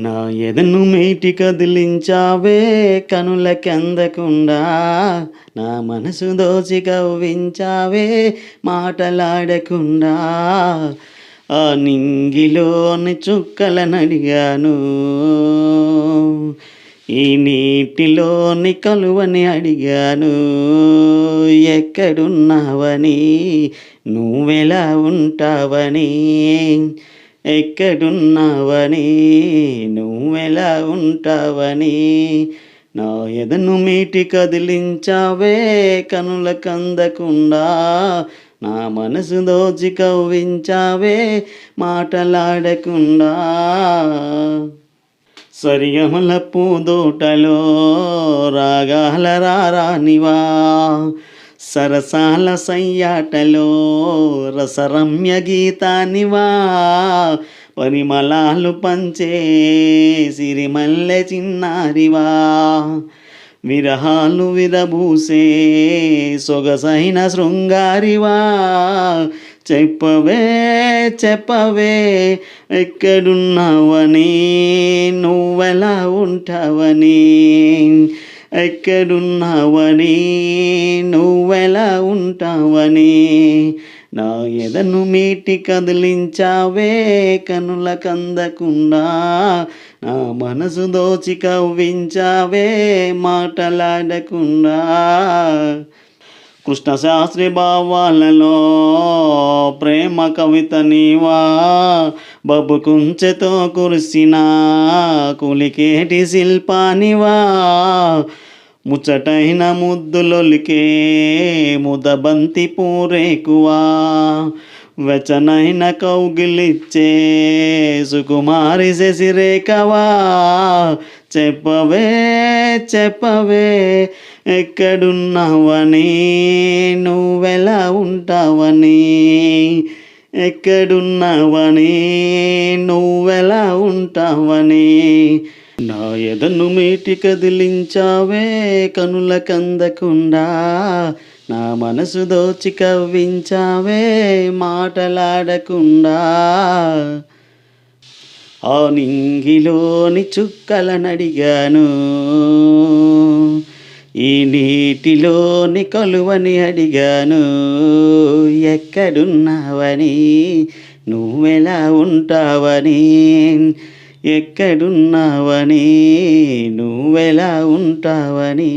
నా ఎదను మేటి కదిలించావే కనులకందకుండా. నా మనసు దోచి కవ్వించావే మాటలాడకుండా. ఆ నింగిలోని చుక్కలనడిగాను. ఈ నీటిలోని కలువని అడిగాను. ఎక్కడున్నావని నువ్వెలా ఉంటావని. ఎక్కడున్నావని? నువ్వెలా ఉంటావని? నా ఎదను మీటి కదిలించావే కనుల కందకుండా. నా మనసు దోచి కవ్వించావే మాటలాడకుండా. సరిగమల పూదోటలో రాగాల రారానివా? సరసాల సయ్యాటలో రసరమ్య గీతానివా. పరిమళాలు పంచే సిరిమల్లె చిన్నారివా. విరహాలు విరబూసే సొగసైన శృంగారివా. చెప్పవే చెప్పవే ఎక్కడున్నావని నువ్వెలా ఉంటావని. ఎక్కడున్నావని? నువ్వెలా ఉంటావని? నా ఎదను మీటి కదిలించావే కనుల కందకుండా. నా మనసు దోచి కవ్వించావే మాటలాడకుండా. కృష్ణ శాస్త్రి భావాలలో ప్రేమ కవిత నీవా? బబు కుంచెతో కురిసిన కులికేటి శిల్పానివా? ముచ్చటైన ముద్దులొలికే ముదబంతి పూరేకువా? వెచనైన కౌగిలిచ్చే సుకుమారి శశిరేఖవా? చెప్పవే చెప్పవే ఎక్కడున్నావని? నువ్వెలా ఉంటావని? ఎక్కడున్నావని? నువ్వెలా ఉంటావని? నా ఎదను మీటి కదిలించావే కనుల కందకుండా. నా మనసు దోచి కవ్వించావే మాటలాడకుండా. ఆ నింగిలోని చుక్కలనడిగాను. ఈ నీటిలోని కొలువని అడిగాను. ఎక్కడున్నావని? నువ్వెలా ఉంటావని? ఎక్కడున్నావని? నువ్వెలా ఉంటావని?